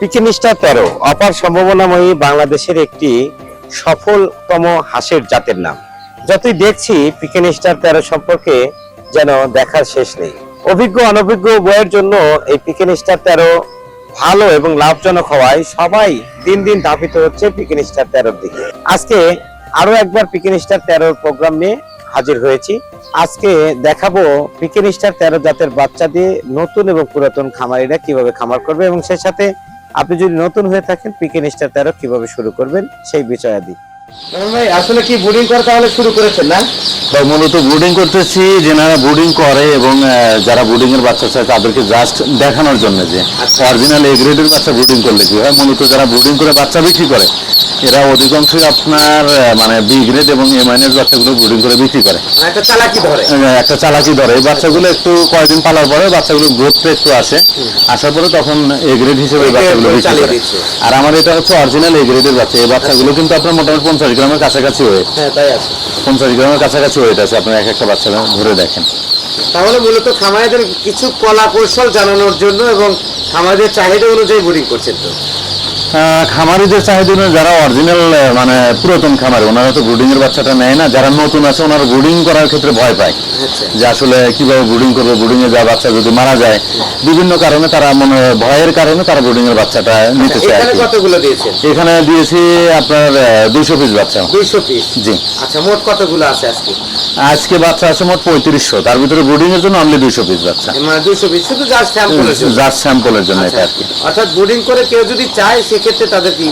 পিকেনিস্টার তেরো। অপার সম্ভাবনাময়ী বাংলাদেশের একটি সফলতম হাঁসের জাতের নাম। যতই দেখছি পিকেনিস্টার তেরো সম্পর্কে যেন দেখার শেষ নেই। অভিজ্ঞ, অনভিজ্ঞ বইয়ের জন্য এই পিকেনিস্টার তেরো ভালো এবং লাভজনক হওয়ায় সবাই দিন দিন ধাপিত হচ্ছে পিকেনিস্টার তেরোর দিকে। আজকে আরও একবার পিকেনিস্টার তেরোর প্রোগ্রাম নিয়ে হাজির হয়েছি। আজকে দেখাবো পিকেনিস্টার তেরো জাতের বাচ্চা দিয়ে নতুন এবং পুরাতন খামারিরা কীভাবে খামার করবে এবং সেই সাথে আপনি যদি নতুন হয়ে থাকেন পিকেন স্টার তেরো কীভাবে শুরু করবেন সেই বিষয়াদি ভাই আসলে কি বোর্ডিং করা তাহলে শুরু করেছেন না? বা মূলত ব্রুডিং করতেছি যেনারা ব্রুডিং করে এবং যারা ব্রুডিং এর বাচ্চা চায় তাদেরকে জাস্ট দেখানোর জন্য যে আচ্ছা। অরিজিনাল এ গ্রেডের বাচ্চা ব্রুডিং করলে কি হয়? মূলত যারা ব্রুডিং করে বাচ্চা বিক্রি করে এরা অধিকাংশই আপনার মানে বি গ্রেড এবং এ মাইনের বাচ্চাগুলো ব্রুডিং করে বিক্রি করে। মানে একটা চালাকি ধরে। আহ, একটা চালাকি ধরে। এই বাচ্চাগুলো একটু কয়েকদিন পালার পরে বাচ্চাগুলো গ্রোথটা একটু আসে। আসার পরে তখন এ গ্রেড হিসেবে এই বাচ্চাগুলো বিক্রি করে। আর আমার এটা হচ্ছে অরিজিনাল এ গ্রেডের বাচ্চা। এই বাচ্চাগুলো কিন্তু আপনার মোটামুটি পঞ্চাশ গ্রামের কাছাকাছি ওয়েট হ্যাঁ তাই আছে। পঞ্চাশ গ্রামের কাছাকাছি হয়ে আছে আপনার এক একটা বাচ্চা ঘুরে দেখেন। তাহলে মূলত খামারিদের কিছু কলা কৌশল জানানোর জন্য এবং খামারিদের চাহিদা অনুযায়ী বোরিং করছেন তো। খামারিদের চাহিদা যারা অরিজিনাল মানে পুরাতন খামারি ওনারা তো ব্রুডিং এর বাচ্চাটা নেয় না যারা নতুন আছে ওনারা ব্রুডিং করার ক্ষেত্রে ভয় পায়। আচ্ছা। যে আসলে কীভাবে ব্রুডিং করবে ব্রুডিং এ যা বাচ্চা যদি মারা যায় বিভিন্ন কারণে তারা মনে ভয়ের কারণে তারা ব্রুডিং এর বাচ্চাটা নিতে চায় এখানে কতগুলো দিয়েছেন? এখানে দিয়েছি আপনার দুইশো পিস বাচ্চা। দুইশো পিস জি। আচ্ছা মোট কতগুলো আছে আজকে? আজকে বাচ্চা আছে মোট পঁয়ত্রিশশো। তার ভিতরে ব্রুডিং এর জন্য অনলি দুইশো পিস বাচ্চা। মানে দুইশো পিস শুধু জাস্ট স্যাম্পলের জন্য। জাস্ট স্যাম্পলের জন্য এটা আর কি। অর্থাৎ বোর্ডিং করে কেউ যদি চায় সেক্ষেত্রে তাদের কি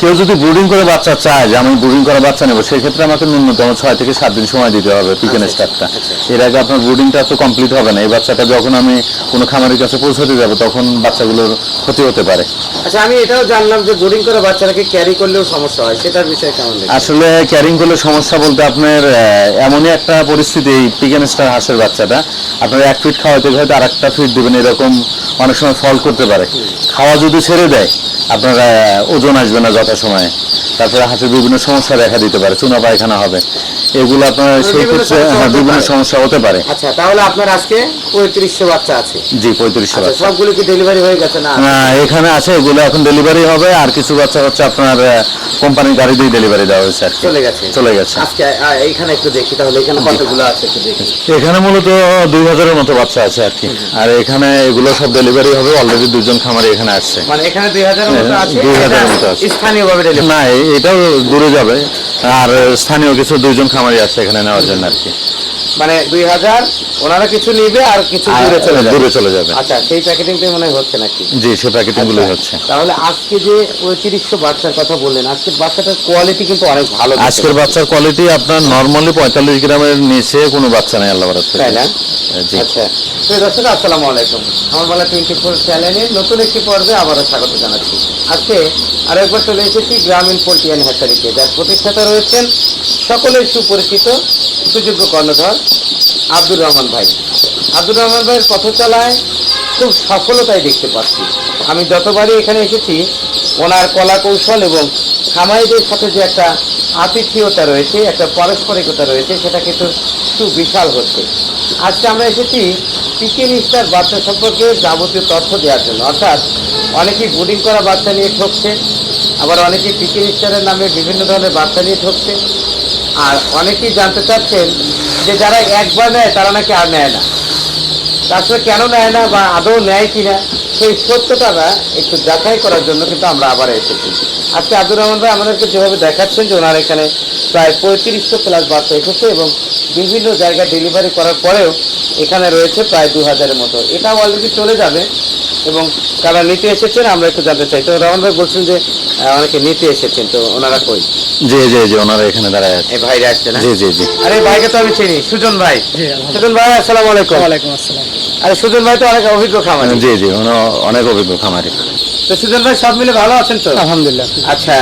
কেউ যদি ব্রুডিং করে বাচ্চা চায় যে আমি ব্রুডিং করা বাচ্চা নেব সেক্ষেত্রে আমাকে ন্যূনতম ছয় থেকে সাত দিন সময় দিতে হবে পিকেন আচ্ছা, আচ্ছা। এর আগে আপনার ব্রুডিংটা তো কমপ্লিট হবে না। এই বাচ্চাটা যখন আমি কোনো খামারের কাছে পৌঁছাতে যাব তখন বাচ্চাগুলোর ক্ষতি হতে পারে। আচ্ছা আমি এটাও জানলাম যে বোর্ডিং করে বাচ্চাটাকে ক্যারি করলেও সমস্যা হয়। সেটার বিষয়ে কেমন আসলে ক্যারিং করলে সমস্যা বলতে আপনার এমনই একটা পরিস্থিতি এই পিকেন স্টার হাঁসের বাচ্চাটা। আপনার এক ফিট খাওয়াতে হয়তো আর একটা ফিট দেবেন এরকম অনেক সময় ফল করতে পারে। খাওয়া যদি ছেড়ে দেয় আপনার ওজন আসবে না যথাসময়ে। তারপরে হাতের বিভিন্ন সমস্যা দেখা দিতে পারে, চুনা পায়খানা হবে। এগুলো আপনার সেই ক্ষেত্রে হ্যাঁ, বিভিন্ন পারে। সমস্যা হতে পারে। আচ্ছা তাহলে আপনার আজকে পঁয়ত্রিশশো বাচ্চা আছে। জি পঁয়ত্রিশশো আচ্ছা বাচ্চা। সবগুলো কি ডেলিভারি হয়ে গেছে না? এখানে আছে এগুলো এখন ডেলিভারি হবে আর কিছু বাচ্চা হচ্ছে আপনার কোম্পানির গাড়ি দিয়ে ডেলিভারি দেওয়া হয়েছে আর চলে গেছে। চলে গেছে। আজকে আহ, এইখানে একটু দেখি তাহলে এখানে কতগুলো আছে একটু দেখি। এখানে মূলত দুই হাজারের মতো বাচ্চা আছে আর কি। আর এখানে এগুলো সব ডেলিভারি হবে অলরেডি দুজন খামারে এখানে আসছে। মানে এখানে দুই হাজারের মতো হ্যাঁ, আছে 2000 এর মতো আছে। স্থানীয়ভাবে ডেলিভারি না এটাও দূরে যাবে। আর স্থানীয় কিছু দুইজন খামারি আছে এখানে নেওয়ার জন্য আর কি। মানে দুই হাজার ওনারা কিছু নিবে আর কিছু দূরে চলে যাবে। দূরে চলে যাবে। আচ্ছা সেই প্যাকেটিংটাই মনে হচ্ছে নাকি? জি সে প্যাকেটিং গুলোই আচ্ছা, হচ্ছে। তাহলে আজকে যে পঁয়ত্রিশশো বাচ্চার কথা বললেন আজকের বাচ্চাটার কোয়ালিটি কিন্তু অনেক ভালো। আজকের বাচ্চার কোয়ালিটি আপনার নর্মালি পঁয়তাল্লিশ গ্রামের নিচে কোনো বাচ্চা নেই আল্লাহ বারাত তাই না? জি। আচ্ছা। তো দর্শক আসসালামু আলাইকুম। আমার বলা টোয়েন্টি ফোর চ্যানেলের নতুন একটি পর্বে আবারও স্বাগত জানাচ্ছি। আজকে আরও একবার চলে এসেছি গ্রামীণ পোল্ট্রিয়ান হ্যাচারিতে যার প্রতিষ্ঠাতা রয়েছেন সকলের সুপরিচিত সুযোগ্য কর্ণধর আব্দুর রহমান ভাই। আব্দুর রহমান ভাইয়ের পথ চলায় খুব সফলতাই দেখতে পাচ্ছি। আমি যতবারই এখানে এসেছি, ওনার কলা কৌশল এবং খামারিদের সাথে যে একটা আতিথেয়তা রয়েছে, একটা পারস্পরিকতা রয়েছে, সেটা কিন্তু সুবিশাল হচ্ছে। আজকে আমরা এসেছি চিকেন স্টার বাচ্চা সম্পর্কে যাবতীয় তথ্য দেওয়ার জন্য। অর্থাৎ অনেকেই বোর্ডিং করা বাচ্চা নিয়ে ঠকছে, আবার অনেকেই চিকেন স্টারের নামে বিভিন্ন ধরনের বাচ্চা নিয়ে ঠকছে। আর অনেকেই জানতে চাচ্ছেন যে যারা একবার নেয় তারা নাকি আর নেয় না। আসলে কেন নেয় না বা আদৌ নেয় কিনা? সেই সত্যটা না একটু যাচাই করার জন্য কিন্তু আমরা আবার এসেছি। আজকে আব্দুর রহমান ভাই আমাদেরকে যেভাবে দেখাচ্ছেন যে ওনার এখানে প্রায় পঁয়ত্রিশশো প্লাস বাচ্চা এসেছে এবং বিভিন্ন জায়গায় ডেলিভারি করার পরেও এখানে রয়েছে প্রায় দু হাজারের মতো। এটা অলরেডি চলে যাবে এবং তারা নিতে এসেছেন আমরা একটু জানতে চাই। তো রহমান ভাই বলছেন যে অনেকে নিতে এসেছেন তো ওনারা কই? জি জি জি ওনারা এখানে দাঁড়ায় আছে। এই ভাইরা আসছে না? জি জি জি। আরে এই ভাইকে তো আমি চিনি সুজন ভাই। সুজন ভাই আসসালামু আলাইকুম। ওয়ালাইকুম আসসালাম। আরে সুজন ভাই তো অনেক অভিজ্ঞ খামারি। জি জি অনেক অভিজ্ঞ খামারি। তো সুজন ভাই সব মিলে ভালো আছেন তো? আলহামদুলিল্লাহ। আচ্ছা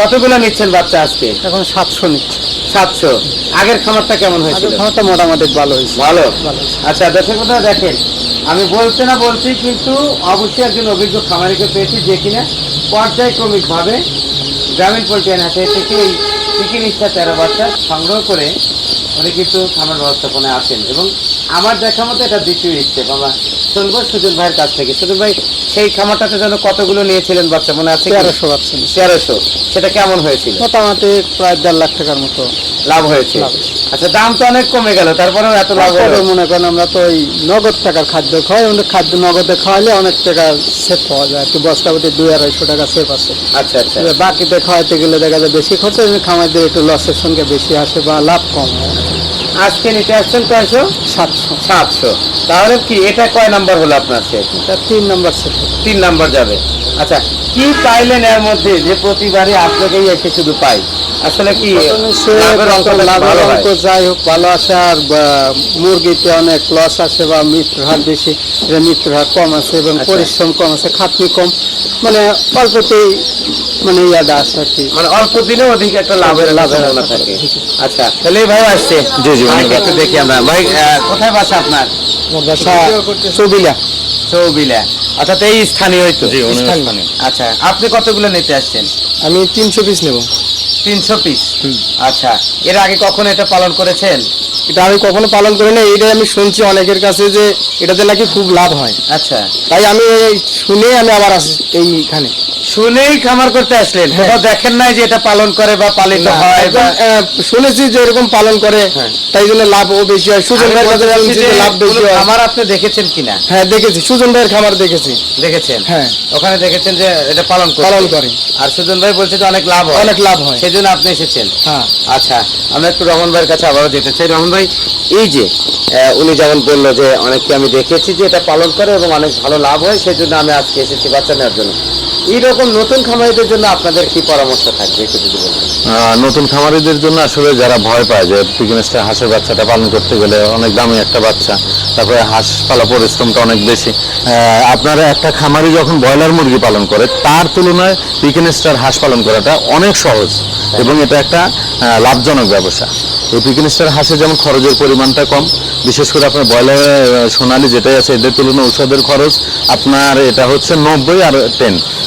কতগুলো নিচ্ছেন বাচ্চা আজকে? এখন সাতশো নিচ্ছে। সাতশো। আগের খামারটা কেমন হয়েছিল? খামারটা মোটামুটি ভালো হয়েছে। ভালো? আচ্ছা দর্শক বন্ধুরা দেখেন আমি বলতে না বলছি কিন্তু অবশ্যই একজন অভিজ্ঞ খামারিকে পেয়েছি যে কিনা পর্যায়ক্রমিক ভাবে গ্রামীণ পোল্ট্রিয়ান হাটে থেকে এই ইচ্ছা তেরো বাচ্চা সংগ্রহ করে উনি কিন্তু খামার ব্যবস্থাপনায় আসেন এবং আমার দেখা মতো এটা দ্বিতীয় স্টেপ আমরা শুনব সুজন ভাইয়ের কাছ থেকে। সুজন ভাই সেই খামারটাতে যেন কতগুলো নিয়েছিলেন বাচ্চা মনে আছে তেরোশো বাচ্চা তেরোশো। সেটা কেমন হয়েছিল? মোটামুটি প্রায় দেড় লাখ টাকার মতো লাভ হয়েছে। আচ্ছা দাম তো অনেক কমে গেল তারপরেও এত লাভ হলো। মনে করেন আমরা তো ওই নগদ টাকার খাদ্য খাই আমাদের খাদ্য নগদে খাওয়ালে অনেক টাকা সেভ পাওয়া যায়। কি বস্তা প্রতি দুই আড়াইশো টাকা সেভ আছে। আচ্ছা আচ্ছা। বাকিতে খাওয়াইতে গেলে দেখা যায় বেশি খরচ খামাইতে একটু লসের সঙ্গে বেশি আসে বা লাভ কম হয়। আজকে নিতে আসছেন কয়শো? সাতশো। সাতশো। তাহলে কি এটা কয় নাম্বার হলো আপনার সেট এটা তিন নম্বর সেট তিন নাম্বার যাবে। আচ্ছা কি পাইলেন এর মধ্যে যে প্রতিবারই আপনাকেই এসে শুধু পাই? আসলে কি লাভের হয়? অঙ্ক যাই হোক ভালো আসে আর মুরগিতে অনেক লস আসে বা মৃত্যুর হার বেশি মৃত্যুর হার কম আছে এবং আচ্ছা। পরিশ্রম কম আছে খাটনি কম মানে অল্পতেই মানে ইয়াটা আসে আর কি। মানে অল্প দিনে অধিক একটা লাভের লাভের লাভের থাকে। আচ্ছা তাহলে ভাই আসছে। জি, জি, ভাইকে দেখি আমরা। ভাই কোথায় বাসা আপনার? চবিলা। চৌবিলা। অর্থাৎ এই স্থানীয় তো? জি, উনি স্থানীয়। স্থানীয়। আচ্ছা আপনি কতগুলো নিতে আসছেন? আমি তিনশো পিস নেব। তিনশো পিস? আচ্ছা এর আগে কখনো এটা পালন করেছেন? এটা আমি কখনো পালন করি না এইটাই আমি শুনছি অনেকের কাছে যে এটাতে নাকি খুব লাভ হয়। আচ্ছা। তাই আমি শুনে আমি আবার আসি এইখানে। শুনেই খামার করতে আসলেন। হ্যাঁ। কোথাও দেখেন নাই যে এটা পালন করে বা পালিত হয় বা শুনেছি যে এরকম পালন করে হ্যাঁ। তাই জন্য লাভও বেশি হয়। সুজন আমি ভাইয়ের কাছে লাভ বেশি হয়। খামার আপনি দেখেছেন কিনা? হ্যাঁ দেখেছি। সুজন ভাইয়ের খামার দেখেছি। দেখেছেন? হ্যাঁ। ওখানে দেখেছেন যে এটা পালন করে পালন করে। আর সুজন ভাই বলছে যে অনেক লাভ হয়। অনেক লাভ হয়। সেই জন্য আপনি এসেছেন। হ্যাঁ। আচ্ছা আমরা একটু রহমান ভাইয়ের কাছে আবারও যেতে চাই। রহমান ভাই এই যে উনি যেমন বলল যে অনেককে আমি দেখেছি যে এটা পালন করে এবং অনেক ভালো লাভ হয় সেই জন্য আমি আজকে এসেছি বাচ্চা নেওয়ার জন্য। এইরকম নতুন খামারিদের জন্য আপনাদের কি পরামর্শ থাকবে? নতুন খামারিদের জন্য আসলে যারা ভয় পায় যে পিকনেসটা হাঁসের বাচ্চাটা পালন করতে গেলে অনেক দামি একটা বাচ্চা, তারপরে হাঁস পালা পরিশ্রমটা অনেক বেশি। আপনারা একটা খামারি যখন ব্রয়লার মুরগি পালন করে, তার তুলনায় পিকনেস্টার হাঁস পালন করাটা অনেক সহজ এবং এটা একটা লাভজনক ব্যবসা। এই পিকনেস্টার হাঁসে যেমন খরচের পরিমাণটা কম, বিশেষ করে আপনার ব্রয়লার সোনালি যেটাই আছে, এদের তুলনায় ঔষধের খরচ আপনার এটা হচ্ছে নব্বই আর টেন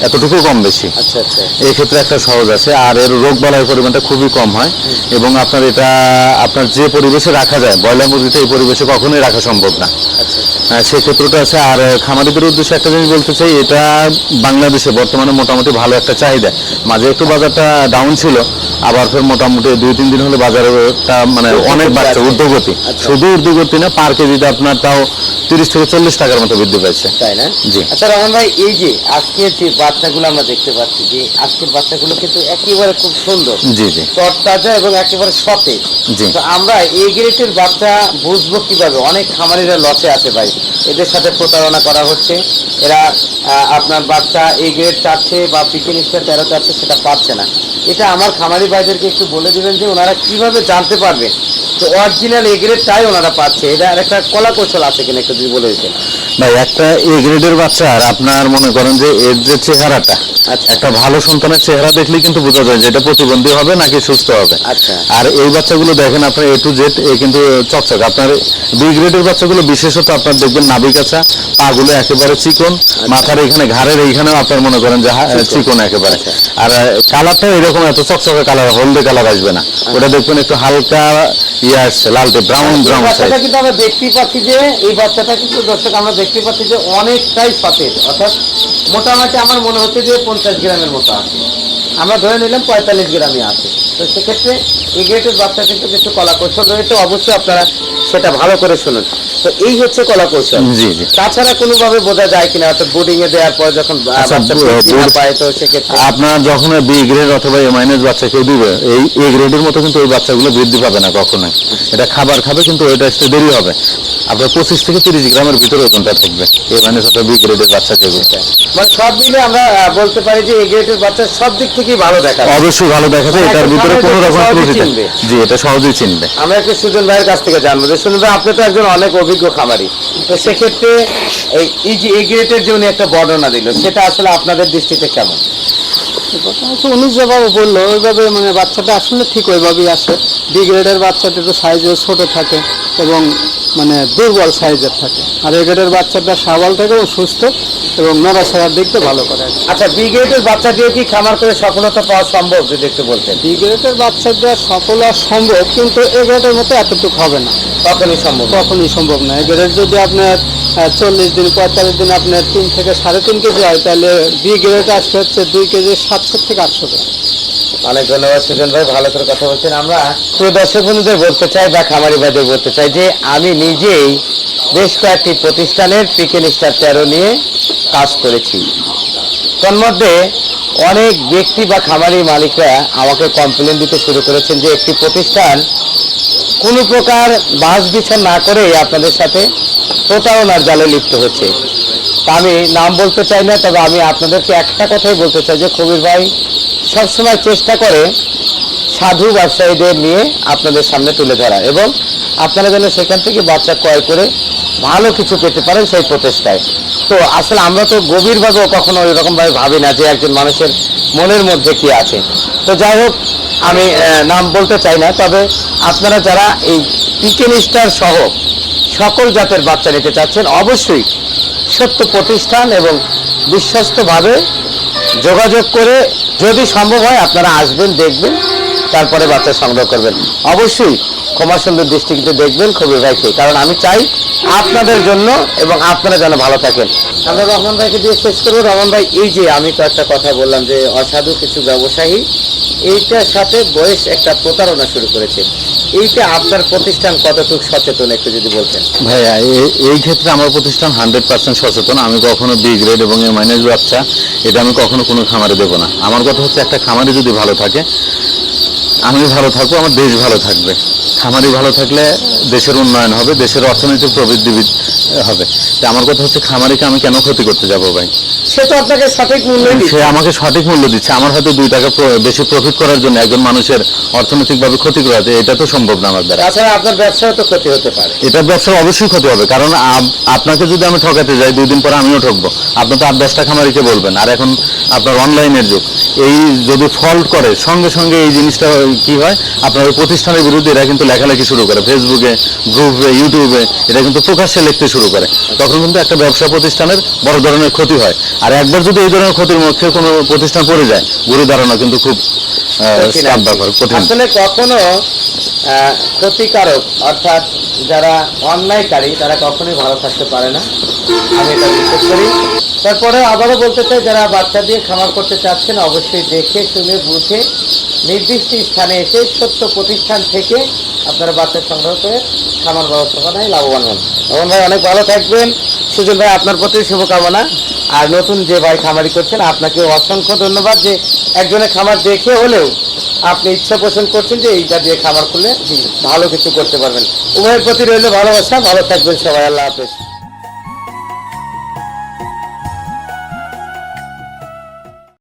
এতটুকু কম বেশি। আচ্ছা আচ্ছা। এই ক্ষেত্রে একটা সহজ আছে। আর এর রোগ বালাইয়ের পরিমাণটা খুবই কম হয়। এবং আপনার এটা আপনার যে পরিবেশে রাখা যায় ব্রয়লার মুরগিতে এই পরিবেশে কখনোই রাখা সম্ভব না। সেক্ষেত্রটা আচ্ছা। হ্যাঁ, সেই ক্ষেত্রটা আছে। আর খামারিদের উদ্দেশ্যে একটা জিনিস বলতে চাই এটা বাংলাদেশে বর্তমানে মোটামুটি ভালো একটা চাহিদা। মাঝে একটু বাজারটা ডাউন ছিল আবার ফের মোটামুটি দুই তিন দিন হলে বাজারটা মানে অনেক বাড়ছে ঊর্ধ্বগতি। শুধু ঊর্ধ্বগতি না পার কেজিতে আপনার তাও তিরিশ থেকে চল্লিশ টাকার মতো বৃদ্ধি পাইছে। তাই না? জি। আচ্ছা রহমান ভাই এই যে আজকের যে বাচ্চাগুলো আমরা দেখতে পাচ্ছি যে আজকের বাচ্চাগুলো কিন্তু একেবারে খুব সুন্দর। জি জি। তরতাজা এবং একেবারে সতেজ জি। তো আমরা এই গ্রেটের বাচ্চা বুঝব কীভাবে? অনেক খামারিরা লসে আছে ভাই। এদের সাথে প্রতারণা করা হচ্ছে। এরা আপনার বাচ্চা এই গ্রেড চাচ্ছে বা পিকনিকটা তেরো চাচ্ছে সেটা পাচ্ছে না। এটা আমার খামারি ভাইদেরকে একটু বলে দিবেন যে ওনারা কীভাবে জানতে পারবে তো অরিজিনাল এ গ্রেডটাই ওনারা পাচ্ছে। এটা আর একটা কলা কৌশল আছে কিনা একটু যদি বলে দিতেন। ভাই একটা এ গ্রেডের বাচ্চা আর আপনার মনে করেন যে এর যে চেহারাটা। আচ্ছা। একটা ভালো সন্তানের চেহারা দেখলেই কিন্তু বোঝা যায় যে এটা প্রতিবন্ধী হবে নাকি সুস্থ হবে। আচ্ছা। আর এই বাচ্চাগুলো দেখেন আপনার এ টু জেড এ কিন্তু চকচক। আপনার বি গ্রেডের বাচ্চাগুলো বিশেষত আপনার দেখবেন নাভি কাছা পাগুলো একেবারে চিকন মাথার এখানে ঘাড়ের এইখানেও আপনার মনে করেন যে চিকন। একেবারে। আর কালারটা এরকম এত চকচকে কালার হলদে কালার আসবে না। ওটা দেখবেন একটু হালকা ইয়ে আসছে লালটে ব্রাউন ব্রাউন বাচ্চাটা কিন্তু আমরা দেখতেই পাচ্ছি যে এই বাচ্চাটা কিন্তু দর্শক আমরা দেখতে পাচ্ছি যে অনেকটাই সতেজ। অর্থাৎ মোটামুটি আমার মনে হচ্ছে যে পঞ্চাশ গ্রামের মতো আছে। আমরা ধরে নিলাম পঁয়তাল্লিশ গ্রামে আছে। তো সেক্ষেত্রে এই গ্রেটের বাচ্চা কিন্তু কিছু কলা কৌশল রয়েছে অবশ্যই আপনারা সেটা ভালো করে শুনুন। তো এই হচ্ছে কলা কৌশল জি জি। তাছাড়া কোনোভাবে বোঝা যায় কিনা অর্থাৎ বোর্ডিং এ দেওয়ার পর যখন আচ্ছা, পায় তো সেক্ষেত্রে আপনার যখন বি গ্রেড অথবা এ মাইনাস বাচ্চা কেউ দিবে এই এ গ্রেডের মতো কিন্তু ওই বাচ্চাগুলো বৃদ্ধি পাবে না কখনোই। এটা খাবার খাবে কিন্তু ওইটা একটু দেরি হবে। আপনার পঁচিশ থেকে তিরিশ গ্রামের ভিতরে ওজনটা থাকবে? এ মাইনাস অথবা বি গ্রেডের বাচ্চা যেগুলো মানে সব মিলে আমরা বলতে পারি যে এই গ্রেটের বাচ্চা সব দিক থেকেই ভালো দেখা অবশ্যই ভালো দেখা যায় এটার ভিতরে কোনো রকম ত্রুটি। চিনবে। জি এটা সহজেই চিনবে। আমরা একটু সুজন ভাইয়ের কাছ থেকে জানব যে সুজন ভাই আপনি তো একজন অনেক অভিজ্ঞ খামারি। তো সেক্ষেত্রে এই এই যে এই গ্রেটের যে উনি একটা বর্ণনা দিল সেটা আসলে আপনাদের দৃষ্টিতে কেমন? উনি যেভাবে বলল ওইভাবে মানে বাচ্চাটা আসলে ঠিক ওইভাবেই আসে। বি গ্রেডের বাচ্চাটা একটু সাইজে ছোট থাকে এবং মানে দুর্বল সাইজের থাকে। আর এই গেটের বাচ্চাটা সাবাল থাকে এবং সুস্থ এবং নড়াচড়ার দিকটা ভালো করে আচ্ছা বি গ্রেডের বাচ্চা দিয়ে কি খামার করে সফলতা পাওয়া সম্ভব যদি একটু বলতেন? বি গ্রেডের বাচ্চা দেওয়া সফল সম্ভব কিন্তু এ গ্রেডের মতো এতটুকু হবে না। কখনই সম্ভব না। কখনই সম্ভব না। এ যদি আপনার চল্লিশ দিন পঁয়তাল্লিশ দিন আপনার তিন থেকে সাড়ে তিন কেজি হয় তাহলে বি গ্রেড আসতে হচ্ছে দুই কেজি সাতশো থেকে আটশো গ্রাম। অনেক ধন্যবাদ সুজন ভাই। ভালো করে কথা বলছেন। আমরা দর্শক বন্ধুদের বলতে চাই বা খামারি ভাইদের বলতে চাই যে আমি নিজেই বেশ কয়েকটি প্রতিষ্ঠানের পিকেন স্টার তেরো নিয়ে কাজ করেছি। তন্মধ্যে অনেক ব্যক্তি বা খামারি মালিকরা আমাকে কমপ্লেন দিতে শুরু করেছেন যে একটি প্রতিষ্ঠান কোনো প্রকার বাস বিচার না করেই আপনাদের সাথে প্রতারণার জালে লিপ্ত হচ্ছে। আমি নাম বলতে চাই না, তবে আমি আপনাদেরকে একটা কথাই বলতে চাই যে, কবির ভাই সবসময় চেষ্টা করে সাধু ব্যবসায়ীদের নিয়ে আপনাদের সামনে তুলে ধরা এবং আপনারা যেন সেখান থেকে বাচ্চা ক্রয় করে ভালো কিছু পেতে পারেন সেই প্রচেষ্টায়। তো আসলে আমরা তো গভীরভাবে কখনো এরকমভাবে ভাবি না যে একজন মানুষের মনের মধ্যে কি আছে। তো যাই হোক, আমি নাম বলতে চাই না, তবে আপনারা যারা এই পিকেন স্টার সহ সকল জাতের বাচ্চা নিতে চাচ্ছেন, অবশ্যই সত্য প্রতিষ্ঠান এবং বিশ্বস্তভাবে যোগাযোগ করে যদি সম্ভব হয় আপনারা আসবেন, দেখবেন। তারপরে বাচ্চা সংগ্রহ করবেন। অবশ্যই ক্ষমা সুন্দর দৃষ্টিতে দেখবেন কবির ভাইকে কারণ আমি চাই আপনাদের জন্য এবং আপনারা যেন ভালো থাকেন। আমরা রহমান ভাইকে দিয়ে শেষ করব। রহমান ভাই, এই যে আমি কয়েকটা কথা বললাম যে অসাধু কিছু ব্যবসায়ী, এইটার সাথে বয়স একটা প্রতারণা শুরু করেছে। এইটা আপনার প্রতিষ্ঠান কতটুকু সচেতন, একটু যদি বলতেন? ভাইয়া এই ক্ষেত্রে আমার প্রতিষ্ঠান হান্ড্রেড পার্সেন্ট সচেতন। আমি কখনো বি গ্রেড এবং এ মাইনাস বাচ্চা, এটা আমি কখনো কোনো খামারে দেবো না। আমার কথা হচ্ছে, একটা খামারে যদি ভালো থাকে আমি ভালো থাকব আমার দেশ ভালো থাকবে। খামারি ভালো থাকলে দেশের উন্নয়ন হবে দেশের অর্থনৈতিক প্রবৃদ্ধি বৃদ্ধি হবে। তা আমার কথা হচ্ছে খামারিকে আমি কেন ক্ষতি করতে যাব ভাই? সে তো আপনাকে সঠিক মূল্য সে আমাকে সঠিক মূল্য দিচ্ছে। আমার হয়তো দুই টাকা বেশি প্রফিট করার জন্য একজন মানুষের অর্থনৈতিকভাবে ক্ষতি করাতে এটা তো সম্ভব না আমার দ্বারা। তাছাড়া আপনার ব্যবসাও তো ক্ষতি হতে পারে। এটা ব্যবসা অবশ্যই ক্ষতি হবে কারণ আপনাকে যদি আমি ঠকাতে যাই দুই দিন পরে আমিও ঠকবো। আপনি তো আট দশটা খামারিকে বলবেন আর এখন আপনার অনলাইনের যুগ। এই যদি ফল্ট করে সঙ্গে সঙ্গে এই জিনিসটা কি হয়? আপনার প্রতিষ্ঠানের বিরুদ্ধে এরা কিন্তু লেখালেখি শুরু করে। ফেসবুকে গ্রুপে ইউটিউবে এটা কিন্তু প্রকাশ্যে লিখতে শুরু করে। তখন কিন্তু একটা ব্যবসা প্রতিষ্ঠানের বড় ধরনের ক্ষতি হয়। আর একবার যদি এই ধরনের ক্ষতির মুখে কোনো প্রতিষ্ঠান পড়ে যায় গুরু ধারণা কিন্তু খুব আসলে কখনো ক্ষতিকারক অর্থাৎ যারা অন্যায়কারী তারা কখনোই ভালো থাকতে পারে না। আমি এটা বিশ্বাস করি। তারপরে আবারও বলতে চাই যারা বাচ্চা দিয়ে খামার করতে চাচ্ছেন অবশ্যই দেখে শুনে বুঝে নির্দিষ্ট স্থানে এসে সত্য প্রতিষ্ঠান থেকে আপনারা বাচ্চা সংগ্রহ করে খামার ব্যবস্থাপনায় লাভবান হন। রমন ভাই, অনেক ভালো থাকবেন। সুজন ভাই, আপনার প্রতি শুভকামনা। আর নতুন যে ভাই খামারি করছেন আপনাকে অসংখ্য ধন্যবাদ যে একজনের খামার দেখে হলেও আপনি ইচ্ছা পোষণ করছেন যে এইটা দিয়ে খামার করলে ভালো কিছু করতে পারবেন। উভয়ের প্রতি রইল ভালোবাসা। ভালো থাকবেন সবাই। আল্লাহ হাফেজ।